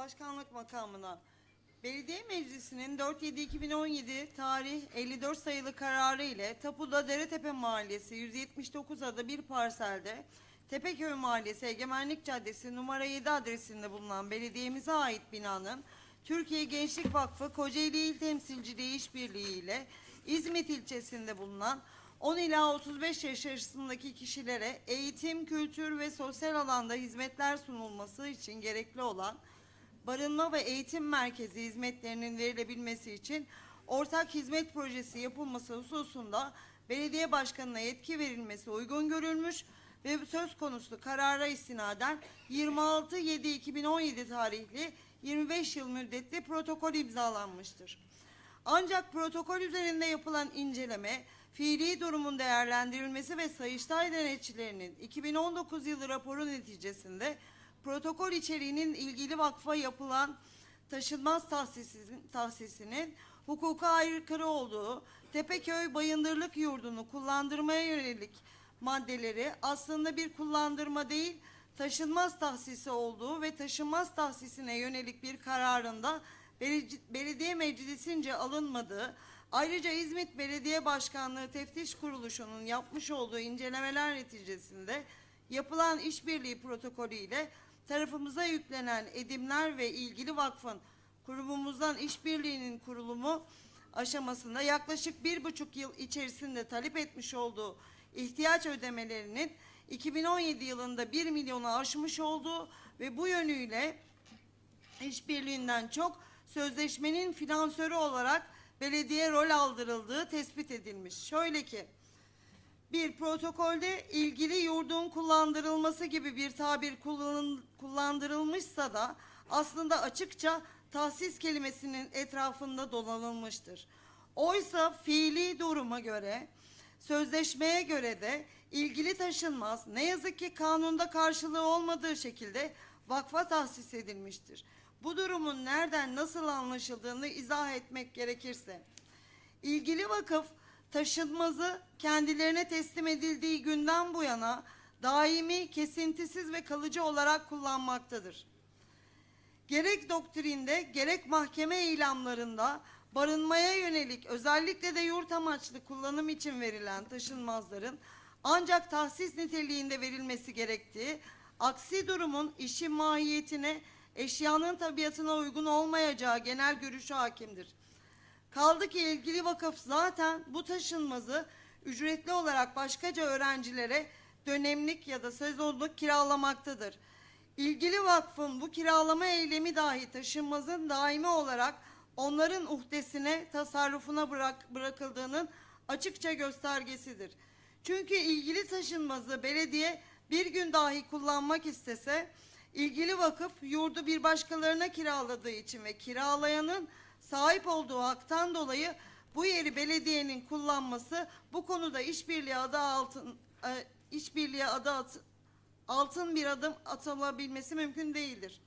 başkanlık makamına. Belediye Meclisi'nin 4-7-2017 tarih 54 sayılı kararı ile Tapu'da Deretepe Mahallesi 179 adı bir parselde Tepeköy Mahallesi Egemenlik Caddesi numara 7 adresinde bulunan belediyemize ait binanın Türkiye Gençlik Vakfı Kocaeli İl Temsilciliği İşbirliği ile İzmit ilçesinde bulunan 10 ila 35 yaş arasındaki kişilere eğitim, kültür ve sosyal alanda hizmetler sunulması için gerekli olan barınma ve eğitim merkezi hizmetlerinin verilebilmesi için ortak hizmet projesi yapılması hususunda belediye başkanına yetki verilmesi uygun görülmüş ve söz konusu karara istinaden 26.7.2017 tarihli 25 yıl müddetli protokol imzalanmıştır. Ancak protokol üzerinde yapılan inceleme, fiili durumun değerlendirilmesi ve Sayıştay denetçilerinin 2019 yılı raporu neticesinde protokol içeriğinin ilgili vakfa yapılan taşınmaz tahsisinin, tahsisinin hukuka aykırı olduğu, Tepeköy Bayındırlık Yurdu'nu kullandırmaya yönelik maddeleri aslında bir kullandırma değil, taşınmaz tahsisi olduğu ve taşınmaz tahsisine yönelik bir kararında beledi- belediye meclisince alınmadığı, ayrıca İzmit Belediye Başkanlığı Teftiş Kuruluşu'nun yapmış olduğu incelemeler neticesinde yapılan işbirliği protokolü ile tarafımıza yüklenen edimler ve ilgili vakfın kurumumuzdan işbirliğinin kurulumu aşamasında yaklaşık bir buçuk yıl içerisinde talep etmiş olduğu ihtiyaç ödemelerinin 2017 yılında 1 milyonu aşmış olduğu ve bu yönüyle işbirliğinden çok sözleşmenin finansörü olarak belediye rol aldırıldığı tespit edilmiş. Şöyle ki bir protokolde ilgili yurdun kullandırılması gibi bir tabir kullan- kullandırılmışsa da aslında açıkça tahsis kelimesinin etrafında dolanılmıştır. Oysa fiili duruma göre, sözleşmeye göre de ilgili taşınmaz ne yazık ki kanunda karşılığı olmadığı şekilde vakfa tahsis edilmiştir. Bu durumun nereden nasıl anlaşıldığını izah etmek gerekirse, İlgili vakıf taşınmazı kendilerine teslim edildiği günden bu yana daimi, kesintisiz ve kalıcı olarak kullanmaktadır. Gerek doktrinde gerek mahkeme ilamlarında barınmaya yönelik özellikle de yurt amaçlı kullanım için verilen taşınmazların ancak tahsis niteliğinde verilmesi gerektiği, aksi durumun işin mahiyetine, eşyanın tabiatına uygun olmayacağı genel görüşü hakimdir. Kaldı ki ilgili vakıf zaten bu taşınmazı ücretli olarak başkaca öğrencilere dönemlik ya da sezonluk kiralamaktadır. İlgili vakfın bu kiralama eylemi dahi taşınmazın daimi olarak onların uhdesine, tasarrufuna bırak, bırakıldığının açıkça göstergesidir. Çünkü ilgili taşınmazı belediye bir gün dahi kullanmak istese, ilgili vakıf yurdu bir başkalarına kiraladığı için ve kiralayanın sahip olduğu haktan dolayı bu yeri belediyenin kullanması bu konuda işbirliği adı altın e, işbirliği adı at- altın bir adım atılabilmesi mümkün değildir.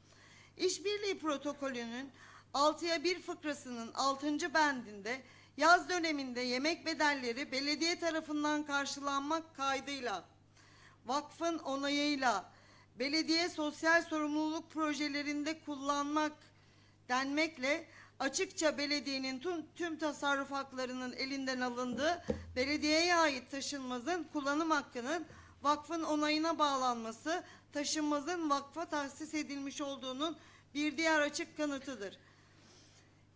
İşbirliği protokolünün 6'ya 1 fıkrasının 6. bendinde yaz döneminde yemek bedelleri belediye tarafından karşılanmak kaydıyla vakfın onayıyla belediye sosyal sorumluluk projelerinde kullanmak denmekle açıkça belediyenin tüm, tüm tasarruf haklarının elinden alındığı belediyeye ait taşınmazın kullanım hakkının vakfın onayına bağlanması taşınmazın vakfa tahsis edilmiş olduğunun bir diğer açık kanıtıdır.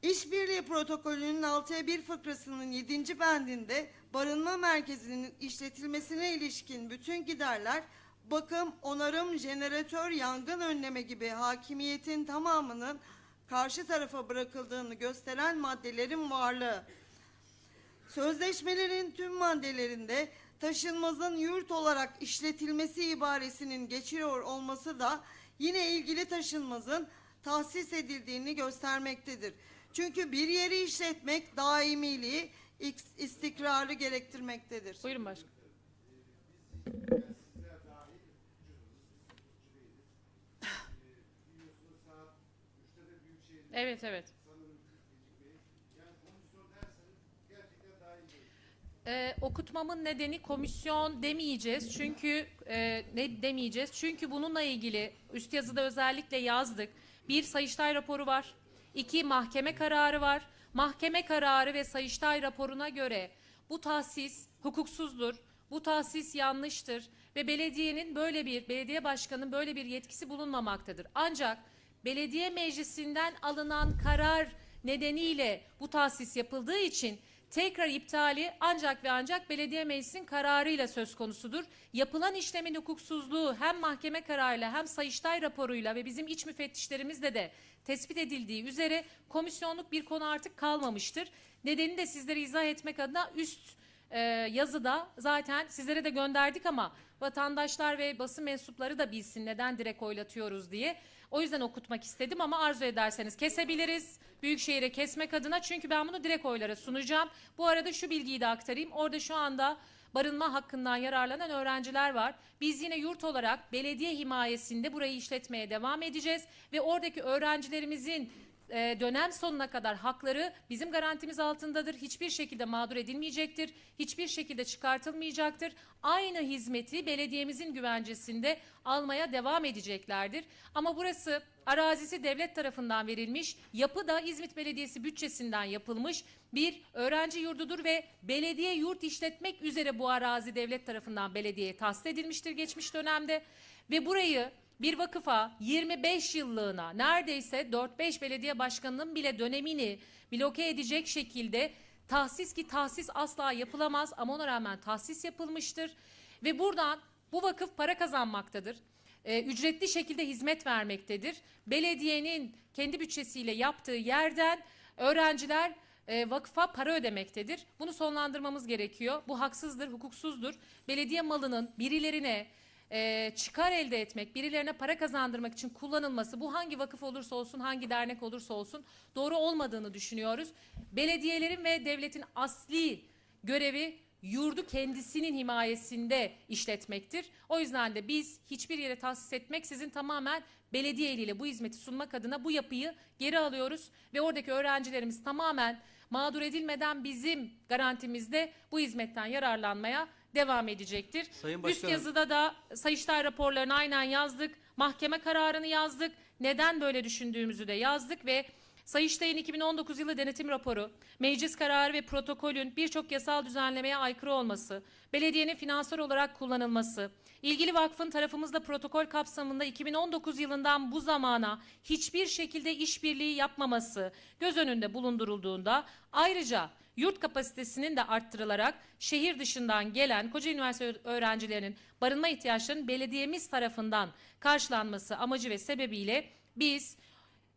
İşbirliği protokolünün 6'ya 1 fıkrasının 7. bendinde barınma merkezinin işletilmesine ilişkin bütün giderler bakım, onarım, jeneratör, yangın önleme gibi hakimiyetin tamamının karşı tarafa bırakıldığını gösteren maddelerin varlığı. Sözleşmelerin tüm maddelerinde taşınmazın yurt olarak işletilmesi ibaresinin geçiyor olması da yine ilgili taşınmazın tahsis edildiğini göstermektedir. Çünkü bir yeri işletmek daimiliği, ik- istikrarı gerektirmektedir. Buyurun başkanım. Evet evet. Ee, okutmamın nedeni komisyon demeyeceğiz çünkü e, ne demeyeceğiz çünkü bununla ilgili üst yazıda özellikle yazdık. Bir Sayıştay raporu var. iki mahkeme kararı var. Mahkeme kararı ve Sayıştay raporuna göre bu tahsis hukuksuzdur. Bu tahsis yanlıştır ve belediyenin böyle bir belediye başkanının böyle bir yetkisi bulunmamaktadır. Ancak belediye meclisinden alınan karar nedeniyle bu tahsis yapıldığı için tekrar iptali ancak ve ancak belediye meclisinin kararıyla söz konusudur. Yapılan işlemin hukuksuzluğu hem mahkeme kararıyla hem Sayıştay raporuyla ve bizim iç müfettişlerimizle de tespit edildiği üzere komisyonluk bir konu artık kalmamıştır. Nedenini de sizlere izah etmek adına üst e, yazıda zaten sizlere de gönderdik ama vatandaşlar ve basın mensupları da bilsin neden direkt oylatıyoruz diye. O yüzden okutmak istedim ama arzu ederseniz kesebiliriz. Büyükşehir'e kesmek adına çünkü ben bunu direkt oylara sunacağım. Bu arada şu bilgiyi de aktarayım. Orada şu anda barınma hakkından yararlanan öğrenciler var. Biz yine yurt olarak belediye himayesinde burayı işletmeye devam edeceğiz ve oradaki öğrencilerimizin e, dönem sonuna kadar hakları bizim garantimiz altındadır. Hiçbir şekilde mağdur edilmeyecektir. Hiçbir şekilde çıkartılmayacaktır. Aynı hizmeti belediyemizin güvencesinde almaya devam edeceklerdir. Ama burası arazisi devlet tarafından verilmiş. Yapı da İzmit Belediyesi bütçesinden yapılmış bir öğrenci yurdudur ve belediye yurt işletmek üzere bu arazi devlet tarafından belediyeye tahsis edilmiştir geçmiş dönemde. Ve burayı bir vakıfa 25 yıllığına neredeyse 4-5 belediye başkanının bile dönemini bloke edecek şekilde tahsis ki tahsis asla yapılamaz ama ona rağmen tahsis yapılmıştır. Ve buradan bu vakıf para kazanmaktadır. Ee, ücretli şekilde hizmet vermektedir. Belediyenin kendi bütçesiyle yaptığı yerden öğrenciler e, vakfa para ödemektedir. Bunu sonlandırmamız gerekiyor. Bu haksızdır, hukuksuzdur. Belediye malının birilerine e, çıkar elde etmek, birilerine para kazandırmak için kullanılması bu hangi vakıf olursa olsun, hangi dernek olursa olsun doğru olmadığını düşünüyoruz. Belediyelerin ve devletin asli görevi yurdu kendisinin himayesinde işletmektir. O yüzden de biz hiçbir yere tahsis etmek sizin tamamen belediye eliyle bu hizmeti sunmak adına bu yapıyı geri alıyoruz ve oradaki öğrencilerimiz tamamen mağdur edilmeden bizim garantimizde bu hizmetten yararlanmaya devam edecektir. Sayın Üst Başkanım. yazıda da Sayıştay raporlarını aynen yazdık. Mahkeme kararını yazdık. Neden böyle düşündüğümüzü de yazdık ve Sayıştay'ın 2019 yılı denetim raporu, meclis kararı ve protokolün birçok yasal düzenlemeye aykırı olması, belediyenin finansal olarak kullanılması, ilgili vakfın tarafımızda protokol kapsamında 2019 yılından bu zamana hiçbir şekilde işbirliği yapmaması göz önünde bulundurulduğunda ayrıca yurt kapasitesinin de arttırılarak şehir dışından gelen Koca Üniversitesi öğrencilerinin barınma ihtiyaçlarının belediyemiz tarafından karşılanması amacı ve sebebiyle biz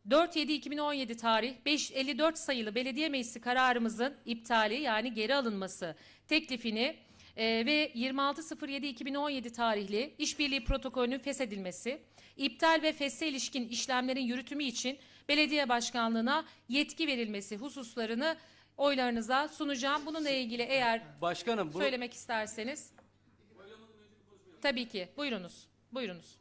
4-7-2017 tarih 554 sayılı belediye meclisi kararımızın iptali yani geri alınması teklifini e, ve 26.07.2017 tarihli işbirliği protokolünün feshedilmesi, iptal ve feshe ilişkin işlemlerin yürütümü için belediye başkanlığına yetki verilmesi hususlarını oylarınıza sunacağım. Bununla ilgili eğer Başkanım bu söylemek isterseniz. Tabii ki. Buyurunuz. Buyurunuz.